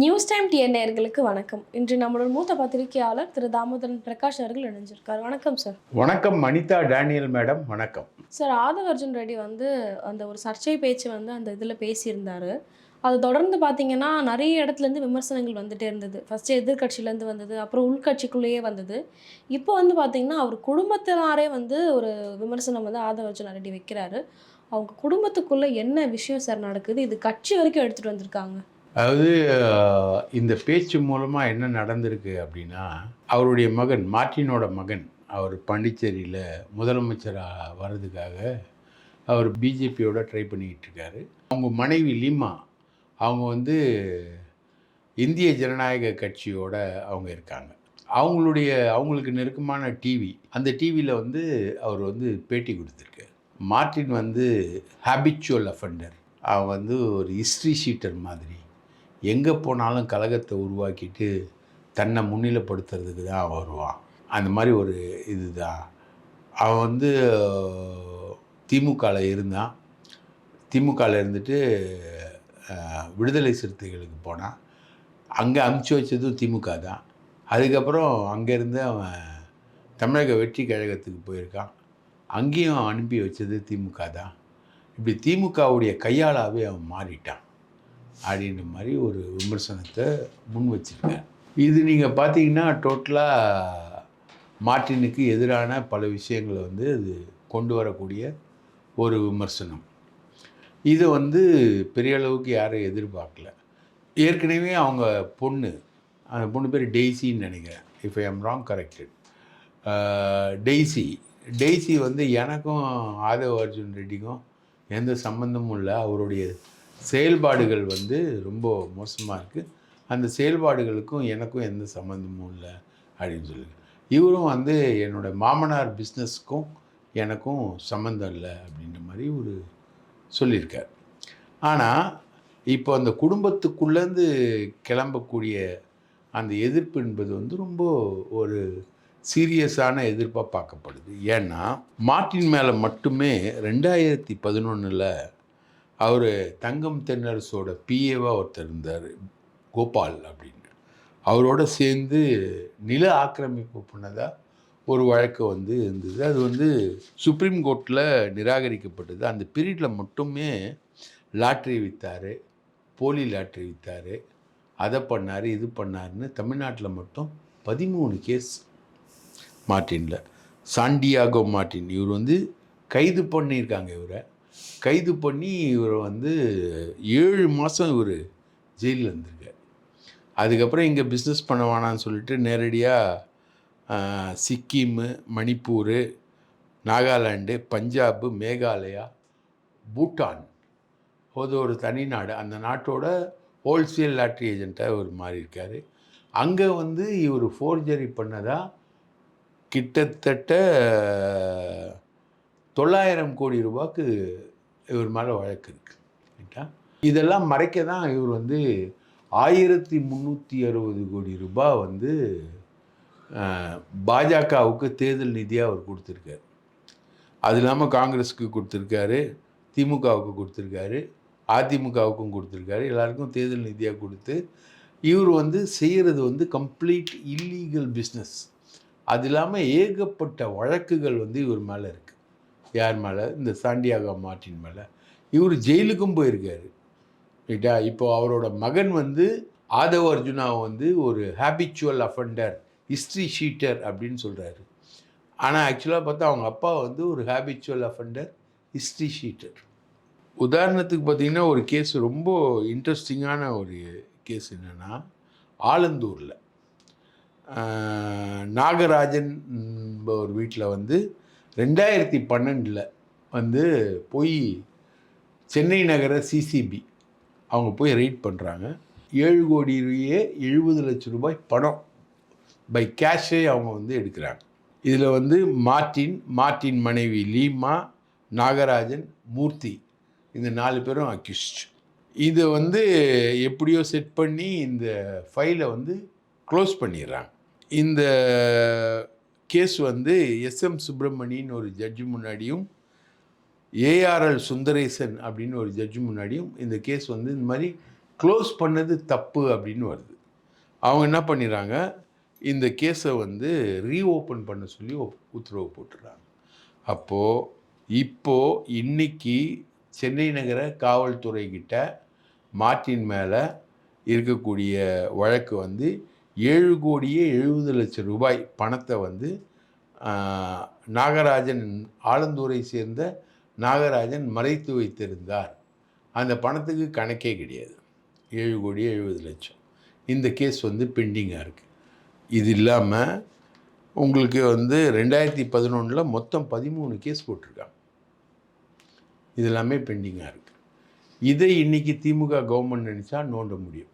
News time TN நேயர்களுக்கு வணக்கம். இன்று நம்மளோட மூத்த பத்திரிகையாளர் திரு தாமோதரன் பிரகாஷ் அவர்கள் இணைஞ்சிருக்கார். வணக்கம் சார். வணக்கம் அனிதா டேனியல் மேடம். வணக்கம். சார் ஆதவ் அர்ஜுன் ரெட்டி வந்து அந்த ஒரு சர்ச்சை பேச்சு வந்து அந்த இதில் பேசியிருந்தாரு. அது தொடர்ந்து பார்த்தீங்கன்னா நிறைய இடத்துலேருந்து விமர்சனங்கள் வந்துட்டே இருந்தது. ஃபஸ்ட்டு எதிர்கட்சியிலேருந்து வந்தது அப்புறம் உள்கட்சிக்குள்ளேயே வந்தது. இப்போ வந்து பார்த்தீங்கன்னா அவர் குடும்பத்தினாரே வந்து ஒரு விமர்சனம் வந்து ஆதவ் அர்ஜுன் ரெட்டி வைக்கிறாரு. அவங்க குடும்பத்துக்குள்ளே என்ன விஷயம் சார் நடக்குது? இது கட்சி வரைக்கும் எடுத்துகிட்டு வந்திருக்காங்க. அதாவது இந்த பேச்சு மூலமாக என்ன நடந்திருக்கு அப்படின்னா அவருடைய மகன் மார்ட்டினோட மகன் அவர் பாண்டிச்சேரியில் முதலமைச்சராக வர்றதுக்காக அவர் பிஜேபியோட ட்ரை பண்ணிக்கிட்டு இருக்காரு. அவங்க மனைவி லீமா அவங்க வந்து இந்திய ஜனநாயக கட்சியோட அவங்க இருக்காங்க. அவங்களுடைய அவங்களுக்கு நெருக்கமான டிவி அந்த டிவியில் வந்து அவர் வந்து பேட்டி கொடுத்துருக்காரு. மார்ட்டின் வந்து ஹேபிச்சுவல் அஃபெண்டர் அவன் வந்து ஒரு ஹிஸ்ட்ரி ஷீட்டர் மாதிரி. எங்கே போனாலும் கழகத்தை உருவாக்கிட்டு தன்னை முன்னிலைப்படுத்துறதுக்கு தான் அவன் வருவான். அந்த மாதிரி ஒரு இது தான் அவன் வந்து திமுகவில் இருந்தான். திமுகவில் இருந்துட்டு விடுதலை சிறுத்தைகளுக்கு போனான். அங்கே அமுச்சு வச்சதும் திமுக தான். அதுக்கப்புறம் அங்கேருந்து அவன் தமிழக வெற்றி கழகத்துக்கு போயிருக்கான். அங்கேயும் அனுப்பி வச்சது திமுக தான். இப்படி திமுகவுடைய கையாளாகவே அவன் மாறிட்டான். அப்படின்ற மாதிரி ஒரு விமர்சனத்தை முன் வச்சுருக்கேன். இது நீங்கள் பார்த்தீங்கன்னா டோட்டலாக மார்ட்டினுக்கு எதிரான பல விஷயங்களை வந்து அது கொண்டு வரக்கூடிய ஒரு விமர்சனம். இதை வந்து பெரிய அளவுக்கு யாரும் எதிர்பார்க்கல. ஏற்கனவே அவங்க பொண்ணு அந்த பொண்ணு பேர் டெய்ஸின்னு நினைக்கிறேன். If I am wrong corrected Daisy Daisy வந்து எனக்கும் ஆதவ் அர்ஜுன் ரெட்டிக்கும் எந்த சம்மந்தமும் இல்லை. அவருடைய செயல்பாடுகள் வந்து ரொம்ப மோசமாக இருக்குது அந்த செயல்பாடுகளுக்கும் எனக்கும் எந்த சம்மந்தமும் இல்லை அப்படின்னு சொல்லுங்க. இவரும் வந்து என்னோட மாமனார் பிஸ்னஸ்க்கும் எனக்கும் சம்மந்தம் இல்லை அப்படின்ற மாதிரி ஒரு சொல்லியிருக்கார். ஆனால் இப்போ அந்த குடும்பத்துக்குள்ளேருந்து கிளம்பக்கூடிய அந்த எதிர்ப்பு என்பது வந்து ரொம்ப ஒரு சீரியஸான எதிர்ப்பாக பார்க்கப்படுது. ஏன்னா மார்ட்டின் மேலே மட்டுமே ரெண்டாயிரத்தி பதினொன்றில் அவர் தங்கம் தென்னரசோட பிஏவாக ஒருத்தர் இருந்தார் கோபால் அப்படின்னு. அவரோட சேர்ந்து நில ஆக்கிரமிப்பு பண்ணதாக ஒரு வழக்கு வந்து இருந்தது. அது வந்து சுப்ரீம் கோர்ட்டில் நிராகரிக்கப்பட்டது. அந்த பீரியடில் மட்டுமே லாட்ரி விற்றார் போலி லாட்ரி விற்றார் அதை பண்ணார் இது பண்ணாருன்னு தமிழ்நாட்டில் மட்டும் பதிமூணு கேஸ் மார்ட்டினில் சாண்டியாகோ மார்ட்டின் இவர் வந்து கைது பண்ணியிருக்காங்க இவரை. கைது பண்ணி இவரை வந்து ஏழு மாதம் இவர் ஜெயிலில் இருந்திருக்கார். அதுக்கப்புறம் இங்கே பிஸ்னஸ் பண்ண வேணாம்னு சொல்லிட்டு நேரடியாக சிக்கிமு மணிப்பூர் நாகாலாண்டு பஞ்சாபு மேகாலயா பூட்டான். அது ஒரு தனி நாடு. அந்த நாட்டோட ஹோல்சேல் லாட்ரி ஏஜெண்ட்டாக இவர் மாறியிருக்காரு. அங்கே வந்து இவர் ஃபோர்ஜரி பண்ணதா கிட்டத்தட்ட தொள்ளாயிரம் கோடி ரூபாய்க்கு இவர் மேலே வழக்கு இருக்குது ரைட்டா இதெல்லாம் மறைக்க தான் இவர் வந்து ஆயிரத்தி முந்நூற்றி அறுபது கோடி ரூபாய் வந்து பாஜகவுக்கு தேர்தல் நிதியாக அவர் கொடுத்துருக்காரு. அது இல்லாமல் காங்கிரஸுக்கு கொடுத்துருக்காரு திமுகவுக்கு கொடுத்துருக்காரு அதிமுகவுக்கும் கொடுத்துருக்காரு எல்லாருக்கும் தேர்தல் நிதியாக கொடுத்து இவர் வந்து செய்கிறது வந்து கம்ப்ளீட் இல்லீகல் பிஸ்னஸ் அது இல்லாமல் ஏகப்பட்ட வழக்குகள் வந்து இவர் மேலே இருக்குது யார் மேலே? இந்த சாண்டியாகோ மார்ட்டின் மேலே. இவர் ஜெயிலுக்கும் போயிருக்காரு. ரைட்டா? இப்போ அவரோட மகன் வந்து ஆதவ அர்ஜுனாவை வந்து ஒரு ஹேபிச்சுவல் அஃபெண்டர் ஹிஸ்ட்ரி ஷீட்டர் அப்படின்னு சொல்கிறாரு ஆனால் ஆக்சுவலாக பார்த்தா அவங்க அப்பா வந்து ஒரு ஹேபிச்சுவல் அஃபெண்டர் ஹிஸ்ட்ரி ஷீட்டர் உதாரணத்துக்கு பார்த்தீங்கன்னா ஒரு கேஸ் ரொம்ப இன்ட்ரெஸ்டிங்கான ஒரு கேஸ் என்னென்னா ஆலந்தூரில். நாகராஜன் ஒரு வீட்டில் வந்து ரெண்டாயிரத்தி பன்னெண்டில் வந்து போய் சென்னை நகர சிசிபி அவங்க போய் ரைட் பண்ணுறாங்க ஏழு கோடி ரூபாயே எழுபது லட்சம் ரூபாய் பணம் பை கேஷே அவங்க வந்து எடுக்கிறாங்க. இதில் வந்து மார்ட்டின் மார்ட்டின் மனைவி லீமா நாகராஜன் மூர்த்தி இந்த நாலு பேரும் அக்யூஸ்ட் இதை வந்து எப்படியோ செட் பண்ணி இந்த ஃபைலை வந்து க்ளோஸ் பண்ணிடுறாங்க. இந்த கேஸ் வந்து எஸ்எம் சுப்பிரமணின்னு ஒரு ஜட்ஜு முன்னாடியும் ஏஆர்எல் சுந்தரேசன் அப்படின்னு ஒரு ஜட்ஜு முன்னாடியும் இந்த கேஸ் வந்து இந்த மாதிரி க்ளோஸ் பண்ணது தப்பு அப்படின்னு வருது. அவங்க என்ன பண்ணிடுறாங்க? இந்த கேஸை வந்து ரீஓப்பன் பண்ண சொல்லி உத்தரவு போட்டுறாங்க அப்போது இப்போது இன்னைக்கு சென்னை நகர காவல்துறை கிட்ட மார்ட்டின் மேலே இருக்கக்கூடிய வழக்கு வந்து ஏழு கோடியே எழுபது லட்சம் ரூபாய் பணத்தை வந்து நாகராஜன் ஆலந்தூரை சேர்ந்த நாகராஜன் மறைத்து வைத்திருந்தார். அந்த பணத்துக்கு கணக்கே கிடையாது. ஏழு கோடி எழுபது லட்சம். இந்த கேஸ் வந்து பெண்டிங்காக இருக்குது இது இல்லாமல் உங்களுக்கு வந்து ரெண்டாயிரத்தி பதினொன்றில் மொத்தம் பதிமூணு கேஸ் போட்டிருக்காங்க. இது எல்லாமே பெண்டிங்காக இருக்குது இதை இன்றைக்கி திமுக கவர்மெண்ட் நினச்சா நோண்ட முடியும்.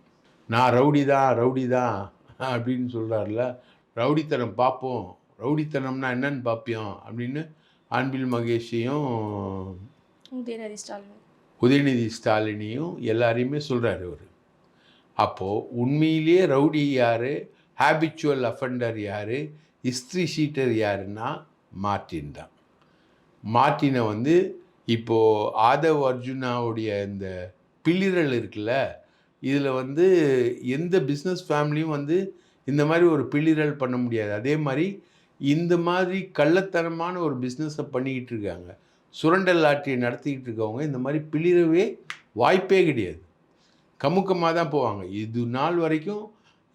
நான் ரவுடி தான் ரவுடி தான் அப்படின்னு சொல்கிறாருல ரவுடித்தனம் பார்ப்போம் ரவுடித்தனம்னா என்னன்னு பார்ப்பியோம் அப்படின்னு அன்பில் மகேஷையும் உதயநிதி ஸ்டாலின். உதயநிதி ஸ்டாலினையும் எல்லாரையுமே சொல்கிறாரு அவர். அப்போது உண்மையிலேயே ரவுடி யார்? ஹேபிச்சுவல் அஃபெண்டர் யார்? ஹிஸ்ட்ரி ஷீட்டர் யாருன்னா மார்ட்டின் தான். மார்ட்டினை வந்து இப்போது ஆதவ் அர்ஜுனாவுடைய இந்த பிளிரல் இருக்குல்ல இதில் வந்து எந்த பிஸ்னஸ் ஃபேமிலியும் வந்து இந்த மாதிரி ஒரு பிள்ளிரல் பண்ண முடியாது. அதே மாதிரி இந்த மாதிரி கள்ளத்தனமான ஒரு பிஸ்னஸை பண்ணிக்கிட்டு இருக்காங்க. சுரண்டல் ஆட்சியை நடத்திக்கிட்டு இருக்கவங்க இந்த மாதிரி பிளிரவே வாய்ப்பே கிடையாது. கமுக்கமாக தான் போவாங்க. இது நாள் வரைக்கும்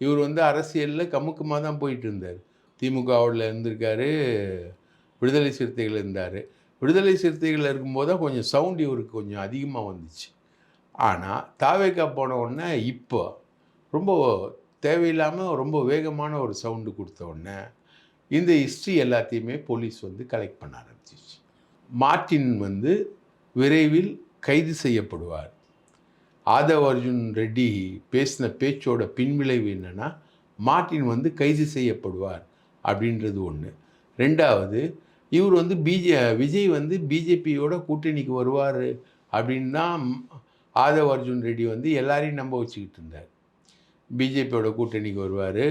இவர் வந்து அரசியலில் கமுக்கமாக தான் போயிட்டு இருந்தார். திமுகவில் இருந்திருக்காரு விடுதலை சிறுத்தைகள் இருந்தார். விடுதலை சிறுத்தைகள் இருக்கும்போது தான் கொஞ்சம் சவுண்ட் இவருக்கு கொஞ்சம் அதிகமாக வந்துச்சு. ஆனால் தாவேக்கா போன உடனே இப்போ ரொம்ப தேவையில்லாமல் ரொம்ப வேகமான ஒரு சவுண்டு கொடுத்த உடனே இந்த ஹிஸ்ட்ரி எல்லாத்தையுமே போலீஸ் வந்து கலெக்ட் பண்ண ஆரம்பிச்சிச்சு மார்ட்டின் வந்து விரைவில் கைது செய்யப்படுவார். ஆதவ் அர்ஜுன் ரெட்டி பேசின பேச்சோட பின்விளைவு என்னன்னா மார்ட்டின் வந்து கைது செய்யப்படுவார் அப்படின்றது ஒன்று ரெண்டாவது இவர் வந்து பிஜே விஜய் வந்து பிஜேபியோட கூட்டணிக்கு வருவார் அப்படின்னு தான் ஆதவ் அர்ஜுன் ரெட்டி வந்து எல்லாரையும் நம்ப வச்சுக்கிட்டு இருந்தார். பிஜேபியோட கூட்டணிக்கு வருவார்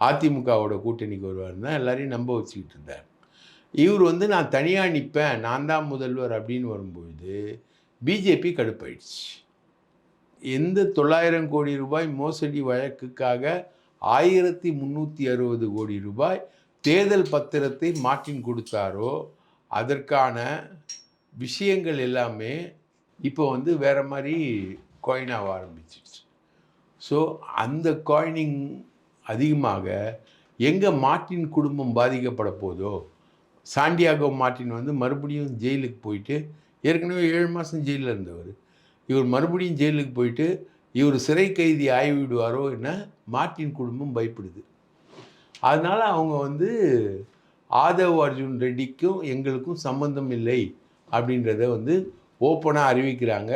அதிமுகவோட கூட்டணிக்கு வருவார்னா எல்லாரையும் நம்ப வச்சுக்கிட்டு இருந்தார். இவர் வந்து நான் தனியாக நிற்பேன் நான் தான் முதல்வர் அப்படின்னு வரும்பொழுது பிஜேபி கடுப்பாயிடுச்சு. எந்த தொள்ளாயிரம் கோடி ரூபாய் மோசடி வழக்குக்காக ஆயிரத்தி முந்நூற்றி அறுபது கோடி ரூபாய் தேர்தல் பத்திரத்தை மாற்றின் கொடுத்தாரோ அதற்கான விஷயங்கள் எல்லாமே இப்போ வந்து வேறு மாதிரி காயினாக ஆரம்பிச்சிடுச்சு ஸோ அந்த காயினிங் அதிகமாக எங்கே மார்ட்டின் குடும்பம் பாதிக்கப்பட போதோ சாண்டியாகோ மார்ட்டின் வந்து மறுபடியும் ஜெயிலுக்கு போயிட்டு ஏற்கனவே ஏழு மாதம் ஜெயிலில் இருந்தவர். இவர் மறுபடியும் ஜெயிலுக்கு போயிட்டு இவர் சிறை கைதி ஆகிவிடுவாரோ என்ன மார்ட்டின் குடும்பம் பயப்படுது. அதனால் அவங்க வந்து ஆதவ் அர்ஜுன் ரெட்டிக்கும் எங்களுக்கும் சம்பந்தம் இல்லை அப்படின்றத வந்து ஓப்பனாக அறிவிக்கிறாங்க.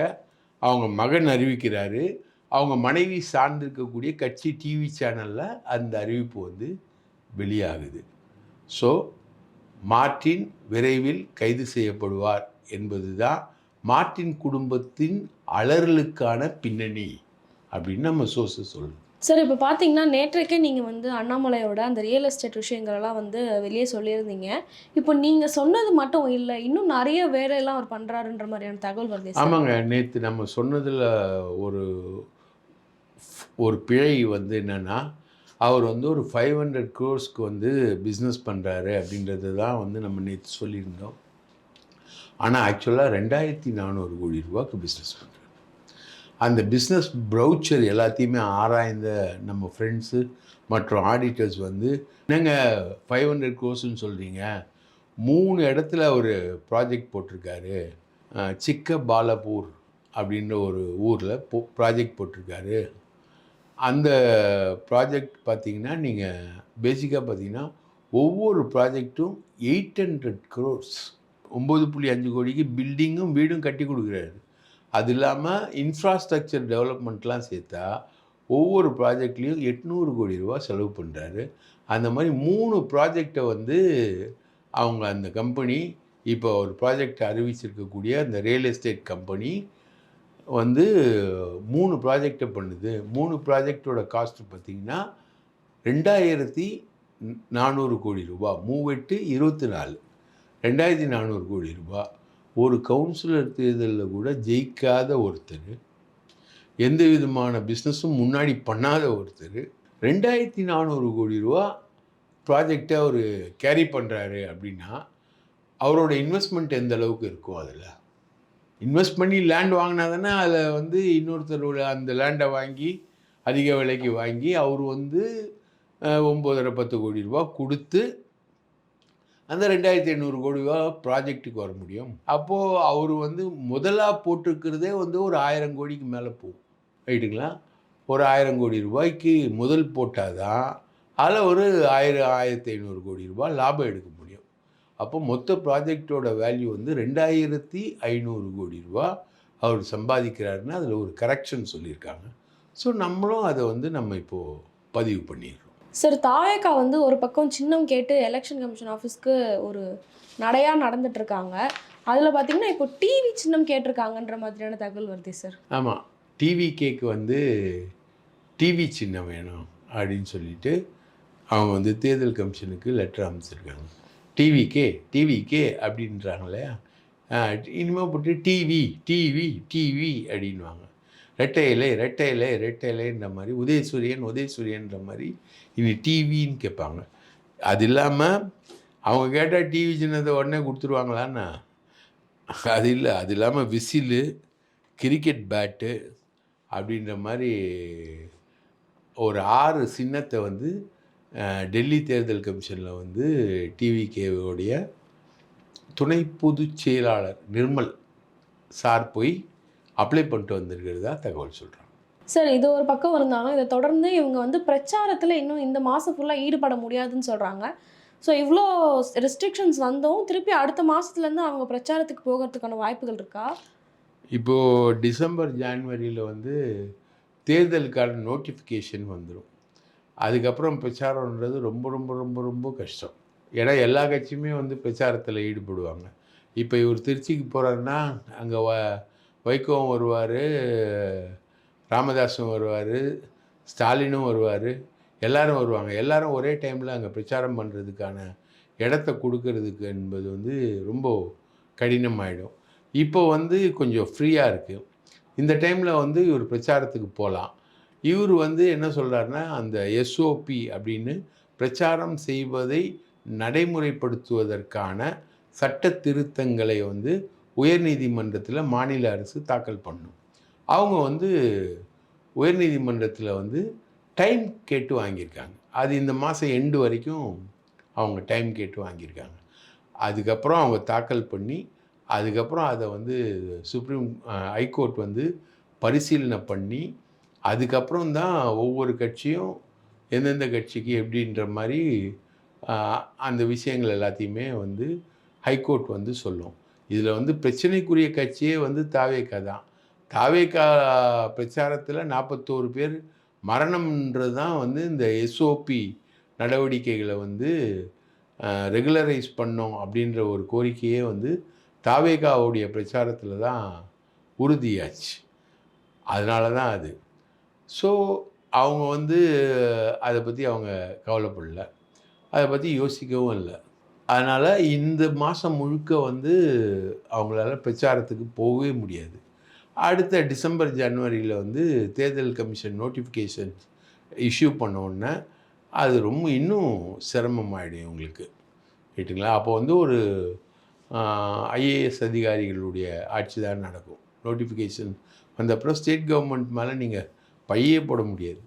அவங்க மகன் அறிவிக்கிறாரு. அவங்க மனைவி சார்ந்திருக்கக்கூடிய கட்சி டிவி சேனலில் அந்த அறிவிப்பு வந்து வெளியாகுது. ஸோ மார்ட்டின் விரைவில் கைது செய்யப்படுவார் என்பது தான் மார்ட்டின் குடும்பத்தின் அலறலுக்கான பின்னணி அப்படின்னு நம்ம சோர்ஸை சொல்லுது சார் இப்போ பார்த்தீங்கன்னா நேற்றைக்கே நீங்கள் வந்து அண்ணாமலையோட அந்த ரியல் எஸ்டேட் விஷயங்களெல்லாம் வந்து வெளியே சொல்லியிருந்தீங்க. இப்போ நீங்கள் சொன்னது மட்டும் இல்லை இன்னும் நிறைய வேலையெல்லாம் அவர் பண்ணுறாருன்ற மாதிரியான தகவல் வருது ஆமாங்க நேற்று நம்ம சொன்னதில் ஒரு ஒரு பிழை வந்து என்னென்னா அவர் வந்து ஒரு ஃபைவ் ஹண்ட்ரட் க்ரோர்ஸ்க்கு வந்து பிஸ்னஸ் பண்ணுறாரு அப்படின்றது தான் வந்து நம்ம நேற்று சொல்லியிருந்தோம். ஆனால் ஆக்சுவலாக ரெண்டாயிரத்தி நானூறு கோடி ரூபாய்க்கு பிஸ்னஸ் பண்ணுறாரு அந்த பிஸ்னஸ் ப்ரௌச்சர் எல்லாத்தையுமே ஆராய்ந்த நம்ம ஃப்ரெண்ட்ஸு மற்றும் ஆடிட்டர்ஸ் வந்து என்னங்க ஃபைவ் ஹண்ட்ரட் கோர்ஸ்ன்னு சொல்கிறீங்க மூணு இடத்துல ஒரு ப்ராஜெக்ட் போட்டிருக்காரு. சிக்க பாலபூர் அப்படின்ற ஒரு ஊரில் போ ப்ராஜெக்ட் போட்டிருக்காரு. அந்த ப்ராஜெக்ட் பார்த்தீங்கன்னா நீங்கள் பேசிக்காக பார்த்தீங்கன்னா ஒவ்வொரு ப்ராஜெக்ட்டும் எயிட் ஹண்ட்ரட் க்ரோர்ஸ் ஒம்பது புள்ளி அஞ்சு கோடிக்கு பில்டிங்கும் வீடும் கட்டி கொடுக்குறாரு. அது இல்லாமல் இன்ஃப்ராஸ்ட்ரக்சர் டெவலப்மெண்ட்லாம் சேர்த்தா ஒவ்வொரு ப்ராஜெக்ட்லேயும் எட்நூறு கோடி ரூபா செலவு பண்ணுறாரு அந்த மாதிரி மூணு ப்ராஜெக்டை வந்து அவங்க அந்த கம்பெனி இப்போ ஒரு ப்ராஜெக்ட் அறிவிச்சிருக்கக்கூடிய அந்த ரியல் எஸ்டேட் கம்பெனி வந்து மூணு ப்ராஜெக்டை பண்ணுது. மூணு ப்ராஜெக்டோட காஸ்ட் பார்த்திங்கன்னா ரெண்டாயிரத்தி நானூறு கோடி ரூபா. மூவெட்டு இருபத்தி நாலு. ரெண்டாயிரத்தி நானூறு கோடி ரூபா. ஒரு கவுன்சிலர் தேர்தலில் கூட ஜெயிக்காத ஒருத்தர் எந்த விதமான பிஸ்னஸும் முன்னாடி பண்ணாத ஒருத்தர் ரெண்டாயிரத்தி நானூறு கோடி ரூபா ப்ராஜெக்டை அவர் கேரி பண்ணுறாரு அப்படின்னா அவரோட இன்வெஸ்ட்மெண்ட் எந்த அளவுக்கு இருக்கும் அதில். இன்வெஸ்ட் பண்ணி லேண்ட் வாங்கினா தானே அதில் வந்து இன்னொருத்தரோட அந்த லேண்டை வாங்கி அதிக விலைக்கு வாங்கி அவர் வந்து ஒம்போதரை பத்து கோடி ரூபா கொடுத்து அந்த ரெண்டாயிரத்தி எண்ணூறு கோடி ரூபா ப்ராஜெக்ட்டுக்கு வர முடியும். அப்போது அவர் வந்து முதலாக போட்டிருக்கிறதே வந்து ஒரு ஆயிரம் கோடிக்கு மேலே போகும். ரைட்டுங்களா? ஒரு ஆயிரம் கோடி ரூபாய்க்கு முதல் போட்டால் தான் அதில் ஒரு ஆயிரம் ஆயிரத்தி ஐநூறு கோடி ரூபாய் லாபம் எடுக்க முடியும். அப்போ மொத்த ப்ராஜெக்டோட வேல்யூ வந்து ரெண்டாயிரத்தி ஐநூறு கோடி ரூபா அவர் சம்பாதிக்கிறாருன்னா அதில் ஒரு கரெக்ஷன் சொல்லியிருக்காங்க. ஸோ நம்மளும் அதை வந்து நம்ம இப்போது பதிவு பண்ணிடுறோம். சார் தாயக்கா வந்து ஒரு பக்கம் சின்னம் கேட்டு எலெக்ஷன் கமிஷன் ஆஃபீஸ்க்கு ஒரு நடையாக நடந்துட்டுருக்காங்க. அதில் பார்த்தீங்கன்னா இப்போ டிவி சின்னம் கேட்டிருக்காங்கன்ற மாதிரியான தகவல் வருது சார். ஆமாம் டிவி கேக்கு வந்து டிவி சின்னம் வேணும் அப்படின்னு சொல்லிட்டு அவங்க வந்து தேர்தல் கமிஷனுக்கு லெட்டர் அமைச்சிருக்காங்க டிவிக்கே டிவிக்கே அப்படின்றாங்க இல்லையா? இனிமேல் போட்டு டிவி டிவி டிவி அப்படின்வாங்க ரெட்டை இலை ரெட்டை இலை ரெட்டை இலைன்ற மாதிரி உதயசூரியன் உதயசூரியன்ற மாதிரி இனி டிவின்னு கேட்பாங்க. அது இல்லாமல் அவங்க கேட்டால் டிவி சின்னத்தை உடனே கொடுத்துருவாங்களான்னா? அது இல்லை. அது இல்லாமல் விசிலு கிரிக்கெட் பேட்டு அப்படின்ற மாதிரி ஒரு ஆறு சின்னத்தை வந்து டெல்லி தேர்தல் கமிஷனில் வந்து டிவிகேவுடைய துணை பொதுச் செயலாளர் நிர்மல் சார் போய் அப்ளை பண்ணிட்டு வந்திருக்கிறதா தகவல் சொல்கிறாங்க சார் இது ஒரு பக்கம் இருந்தாலும் இதை தொடர்ந்து இவங்க வந்து பிரச்சாரத்தில் இன்னும் இந்த மாதம் ஃபுல்லாக ஈடுபட முடியாதுன்னு சொல்கிறாங்க ஸோ இவ்வளோ ரெஸ்ட்ரிக்ஷன்ஸ் வந்தும் திருப்பி அடுத்த மாதத்துலேருந்து அவங்க பிரச்சாரத்துக்கு போகிறதுக்கான வாய்ப்புகள் இருக்கா? இப்போது டிசம்பர் ஜான்வரியில் வந்து தேர்தலுக்கான நோட்டிஃபிகேஷன் வந்துடும் அதுக்கப்புறம் பிரச்சாரம்ன்றது ரொம்ப ரொம்ப ரொம்ப ரொம்ப கஷ்டம். ஏன்னா எல்லா கட்சியுமே வந்து பிரச்சாரத்தில் ஈடுபடுவாங்க. இப்போ இவர் திருச்சிக்கு போகிறாருன்னா அங்கே வைகோவும் வருவார் ராமதாஸும் வருவார் ஸ்டாலினும் வருவார் எல்லாரும் வருவாங்க. எல்லாரும் ஒரே டைமில் அங்கே பிரச்சாரம் பண்ணுறதுக்கான இடத்த கொடுக்கறதுக்கு என்பது வந்து ரொம்ப கடினமாயிடும். இப்போ வந்து கொஞ்சம் ஃப்ரீயாக இருக்குது இந்த டைமில் வந்து இவர் பிரச்சாரத்துக்கு போகலாம் இவர் வந்து என்ன சொல்கிறாருன்னா அந்த எஸ்ஓபி அப்படின்னு பிரச்சாரம் செய்வதை நடைமுறைப்படுத்துவதற்கான சட்ட திருத்தங்களை வந்து உயர்நீதிமன்றத்தில் மாநில அரசு தாக்கல் பண்ணும். அவங்க வந்து உயர்நீதிமன்றத்தில் வந்து டைம் கேட்டு வாங்கியிருக்காங்க. அது இந்த மாதம் எண்டு வரைக்கும் அவங்க டைம் கேட்டு வாங்கியிருக்காங்க. அதுக்கப்புறம் அவங்க தாக்கல் பண்ணி அதுக்கப்புறம் அதை வந்து சுப்ரீம் ஹைகோர்ட் வந்து பரிசீலனை பண்ணி அதுக்கப்புறம் தான் ஒவ்வொரு கட்சியும் எந்தெந்த கட்சிக்கு எப்படின்ற மாதிரி அந்த விஷயங்கள் எல்லாத்தையுமே வந்து ஹைகோர்ட் வந்து சொல்லும். இதில் வந்து பிரச்சனைக்குரிய கட்சியே வந்து தாவேக்கா தான். தாவேக்கா பிரச்சாரத்தில் நாற்பத்தோரு பேர் மரணம்ன்றது தான் வந்து இந்த எஸ்ஓபி நடவடிக்கைகளை வந்து ரெகுலரைஸ் பண்ணோம் அப்படின்ற ஒரு கோரிக்கையே வந்து தாவேகாவுடைய பிரச்சாரத்தில் தான் உறுதியாச்சு. அதனால தான் அது. ஸோ அவங்க வந்து அதை பற்றி அவங்க கவலைப்படல. அதை பற்றி யோசிக்கவும் இல்லை. அதனால் இந்த மாதம் முழுக்க வந்து அவங்களால பிரச்சாரத்துக்கு போகவே முடியாது. அடுத்த டிசம்பர் ஜனவரியில் வந்து தேர்தல் கமிஷன் நோட்டிஃபிகேஷன் இஷ்யூ பண்ணோடனே அது ரொம்ப இன்னும் சிரமமாயிடும் இவங்களுக்கு. ரைட்டுங்களா அப்போ வந்து ஒரு ஐஏஎஸ் அதிகாரிகளுடைய ஆட்சி தான் நடக்கும். நோட்டிஃபிகேஷன் வந்தப்புறம் ஸ்டேட் கவர்மெண்ட் மேலே நீங்கள் பையே போட முடியாது.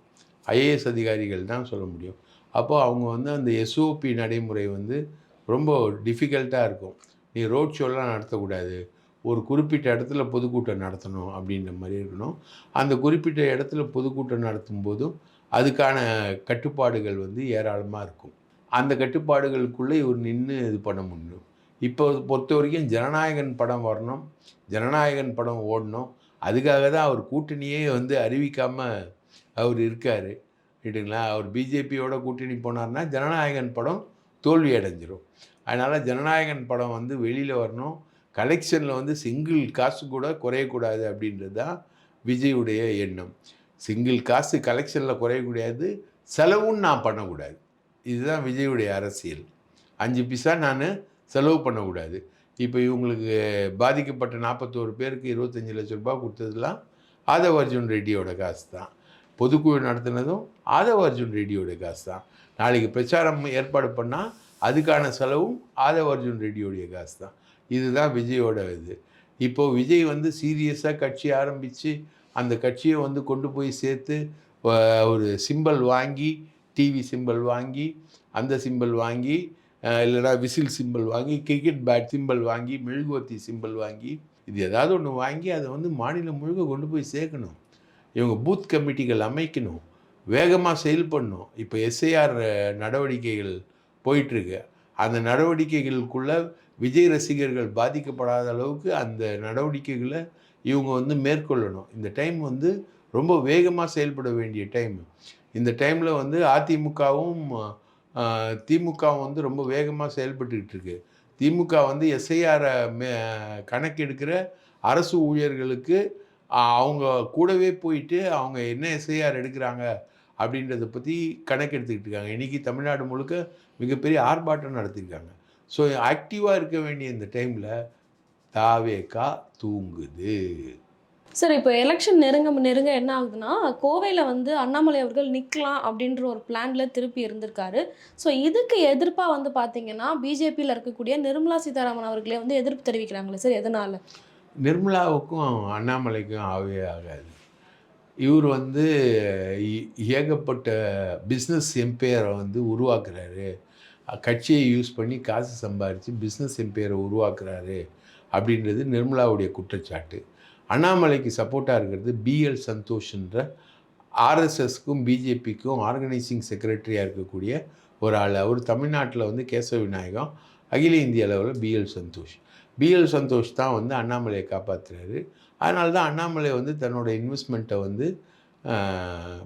ஐஏஎஸ் அதிகாரிகள் தான் சொல்ல முடியும். அப்போது அவங்க வந்து அந்த எஸ்ஓபி நடைமுறை வந்து ரொம்ப டிஃபிகல்ட்டாக இருக்கும். நீ ரோட் ஷோலாம் நடத்தக்கூடாது. ஒரு குறிப்பிட்ட இடத்துல பொதுக்கூட்டம் நடத்தணும் அப்படின்ற மாதிரி இருக்கணும். அந்த குறிப்பிட்ட இடத்துல பொதுக்கூட்டம் நடத்தும் போதும் அதுக்கான கட்டுப்பாடுகள் வந்து ஏராளமாக இருக்கும். அந்த கட்டுப்பாடுகளுக்குள்ளே இவர் நின்று இது பண்ண முடியும். இப்போ பொறுத்த வரைக்கும் ஜனநாயகன் படம் வரணும். ஜனநாயகன் படம் ஓடணும். அதுக்காக தான் அவர் கூட்டணியே வந்து அறிவிக்காமல் அவர் இருக்கார். ரைட்டுங்களா அவர் பிஜேபியோட கூட்டணி போனார்னா ஜனநாயகன் படம் தோல்வி அடைஞ்சிரும் அதனால் ஜனநாயகன் படம் வந்து வெளியில் வரணும். கலெக்ஷனில் வந்து சிங்கிள் காசு கூட குறையக்கூடாது அப்படின்றது தான் விஜயுடைய எண்ணம். சிங்கிள் காசு கலெக்ஷனில் குறையக்கூடாது. செலவும் நான் பண்ணக்கூடாது. இதுதான் விஜயுடைய அரசியல். அஞ்சு பைசா நான் செலவு பண்ணக்கூடாது. இப்போ இவங்களுக்கு பாதிக்கப்பட்ட நாற்பத்தோரு பேருக்கு இருபத்தஞ்சி லட்ச ரூபாய் கொடுத்ததுலாம் ஆதவ அர்ஜுன் ரெட்டியோட காசு தான். பொதுக்குழு நடத்தினதும் ஆதவ அர்ஜுன் ரெட்டியோட காசு தான். நாளைக்கு பிரச்சாரம் ஏற்பாடு பண்ணால் அதுக்கான செலவும் ஆதவ அர்ஜுன் ரெட்டியோடைய காசு தான் இதுதான் விஜயோட இது. இப்போது விஜய் வந்து சீரியஸாக கட்சி ஆரம்பித்து அந்த கட்சியை வந்து கொண்டு போய் சேர்த்து ஒரு சிம்பல் வாங்கி டிவி சிம்பல் வாங்கி அந்த சிம்பல் வாங்கி இல்லைனா விசில் சிம்பல் வாங்கி கிரிக்கெட் பேட் சிம்பல் வாங்கி மெழுகுவர்த்தி சிம்பல் வாங்கி இது ஏதாவது ஒன்று வாங்கி அதை வந்து மாநிலம் முழுக்க கொண்டு போய் சேர்க்கணும். இவங்க பூத் கமிட்டிகள் அமைக்கணும். வேகமாக செயல்படணும் இப்போ எஸ்ஐஆர் நடவடிக்கைகள் போயிட்டுருக்கு. அந்த நடவடிக்கைகளுக்குள்ள விஜய் ரசிகர்கள் பாதிக்கப்படாத அளவுக்கு அந்த நடவடிக்கைகளை இவங்க வந்து மேற்கொள்ளணும். இந்த டைம் வந்து ரொம்ப வேகமாக செயல்பட வேண்டிய டைம் இந்த டைமில் வந்து அதிமுகவும் திமுகவும் வந்து ரொம்ப வேகமாக செயல்பட்டுக்கிட்டு இருக்கு. திமுக வந்து எஸ்ஐஆரை மே கணக்கெடுக்கிற அரசு ஊழியர்களுக்கு அவங்க கூடவே போயிட்டு அவங்க என்ன எஸ்ஐஆர் எடுக்கிறாங்க அப்படின்றத பற்றி கணக்கெடுத்துக்கிட்டு இருக்காங்க. இன்றைக்கி தமிழ்நாடு முழுக்க மிகப்பெரிய ஆர்ப்பாட்டம் நடத்தியிருக்காங்க. ஸோ ஆக்டிவாக இருக்க வேண்டிய இந்த டைமில் தாவேக்கா தூங்குது. சார் இப்போ எலெக்ஷன் நெருங்க நெருங்க என்ன ஆகுதுன்னா கோவையில் வந்து அண்ணாமலை அவர்கள் நிற்கலாம் அப்படின்ற ஒரு பிளான்ல திருப்பி இருந்திருக்காரு. ஸோ இதுக்கு எதிர்ப்பாக வந்து பார்த்தீங்கன்னா பிஜேபியில் இருக்கக்கூடிய நிர்மலா சீதாராமன் அவர்களே வந்து எதிர்ப்பு தெரிவிக்கிறாங்களே சார் எதனால? நிர்மலாவுக்கும் அண்ணாமலைக்கும் ஆகவே ஆகாது. இவர் வந்து இ- ஏகப்பட்ட பிஸ்னஸ் எம்பையரை வந்து உருவாக்குறாரு. கட்சியை யூஸ் பண்ணி காசு சம்பாரித்து பிஸ்னஸ் எம்பையரை உருவாக்குறாரு அப்படின்றது நிர்மலாவுடைய குற்றச்சாட்டு. அண்ணாமலைக்கு சப்போர்ட்டாக இருக்கிறது பிஎல் சந்தோஷ்ன்ற ஆர்எஸ்எஸ்க்கும் பிஜேபிக்கும் ஆர்கனைசிங் செக்ரட்டரியாக இருக்கக்கூடிய ஒரு ஆள். அவர் தமிழ்நாட்டில் வந்து கேசவ விநாயகம் அகில இந்திய அளவில் பிஎல் சந்தோஷ். பிஎல் சந்தோஷ் தான் வந்து அண்ணாமலையை காப்பாற்றுறாரு அதனால தான் அண்ணாமலை வந்து தன்னோட இன்வெஸ்ட்மெண்ட்டை வந்து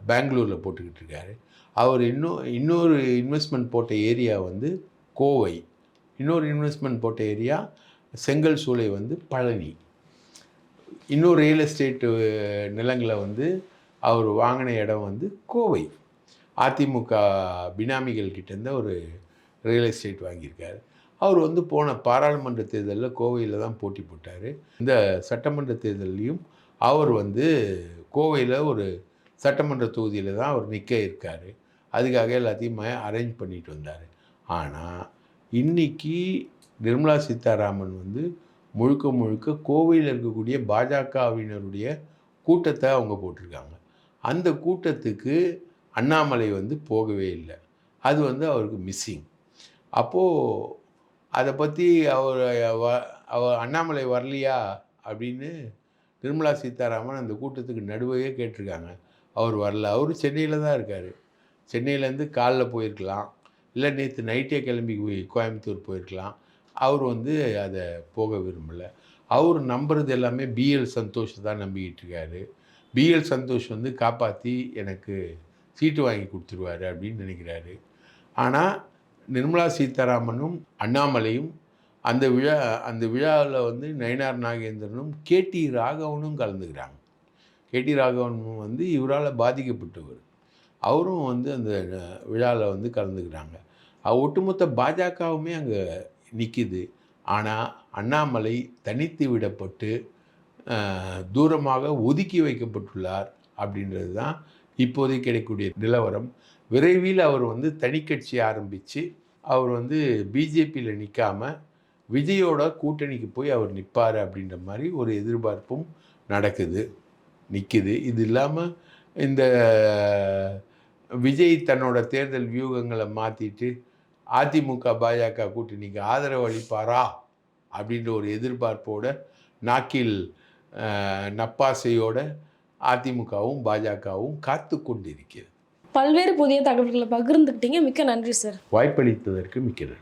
பெங்களூரில் போட்டுக்கிட்டு இருக்காரு. அவர் இன்னும் இன்னொரு இன்வெஸ்ட்மெண்ட் போட்ட ஏரியா வந்து கோவை. இன்னொரு இன்வெஸ்ட்மெண்ட் போட்ட ஏரியா செங்கல் சூளை வந்து பழனி. இன்னொரு ரியல் எஸ்டேட்டு நிலங்களை வந்து அவர் வாங்கின இடம் வந்து கோவை. அதிமுக பினாமிகள் கிட்டேருந்து ஒரு ரியல் எஸ்டேட் வாங்கியிருக்காரு. அவர் வந்து போன பாராளுமன்ற தேர்தலில் கோவையில் தான் போட்டி போட்டார். இந்த சட்டமன்ற தேர்தல்லையும் அவர் வந்து கோவையில் ஒரு சட்டமன்ற தொகுதியில் தான் அவர் நிற்க இருக்கார். அதுக்காக எல்லாத்தையும் அரேஞ்ச் பண்ணிட்டு வந்தார். ஆனால் இன்றைக்கி நிர்மலா சீதாராமன் வந்து முழுக்க முழுக்க கோவையில் இருக்கக்கூடிய பாஜகவினருடைய கூட்டத்தை அவங்க போட்டிருக்காங்க. அந்த கூட்டத்துக்கு அண்ணாமலை வந்து போகவே இல்லை. அது வந்து அவருக்கு மிஸ்ஸிங் அப்போது அதை பற்றி அவர் வ- அவர் அண்ணாமலை வரலையா அப்படின்னு நிர்மலா சீதாராமன் அந்த கூட்டத்துக்கு நடுவையே கேட்டிருக்காங்க. அவர் வரல. அவர் சென்னையில் தான் இருக்கார். சென்னையிலேருந்து காலைல போயிருக்கலாம். இல்லை நேற்று நைட்டே கிளம்பி போய் கோயம்புத்தூர் போயிருக்கலாம். அவர் வந்து அதை போக விரும்பலை. அவர் நம்புறது எல்லாமே பிஎல் சந்தோஷ் தான் நம்பிக்கிட்டு இருக்காரு. பிஎல் சந்தோஷ் வந்து காப்பாற்றி எனக்கு சீட்டு வாங்கி கொடுத்துருவாரு அப்படின்னு நினைக்கிறாரு. ஆனால் நிர்மலா சீதாராமனும் அண்ணாமலையும் அந்த விழா அந்த விழாவில் வந்து நயனார் நாகேந்திரனும் கேடி ராகவனும் கலந்துக்கிறாங்க. கேடி ராகவனும் வந்து இவரால் பாதிக்கப்பட்டவர். அவரும் வந்து அந்த விழாவில் வந்து கலந்துக்கிறாங்க. ஒட்டுமொத்த பாஜகவுமே அங்கே நிற்கிது ஆனால் அண்ணாமலை தனித்து விடப்பட்டு தூரமாக ஒதுக்கி வைக்கப்பட்டுள்ளார் அப்படின்றது தான் இப்போதைக்கு கிடைக்கக்கூடிய நிலவரம். விரைவில் அவர் வந்து தனிக்கட்சி ஆரம்பித்து அவர் வந்து பிஜேபியில் நிற்காம விஜயோட கூட்டணிக்கு போய் அவர் நிற்பார் அப்படின்ற மாதிரி ஒரு எதிர்பார்ப்பும் நடக்குது நிற்குது இது இல்லாமல் இந்த விஜய் தன்னோட தேர்தல் வியூகங்களை மாற்றிட்டு அதிமுக பாஜக கூட்டணிக்கு ஆதரவு அளிப்பாரா அப்படின்ற ஒரு எதிர்பார்ப்போட நாக்கில் நப்பாசையோட அதிமுகவும் பாஜகவும் காத்து கொண்டிருக்கிறது. பல்வேறு புதிய தகவல்களை பகிர்ந்துக்கிட்டீங்க. மிக்க நன்றி சார். வாய்ப்பளித்ததற்கு மிக்க நன்றி.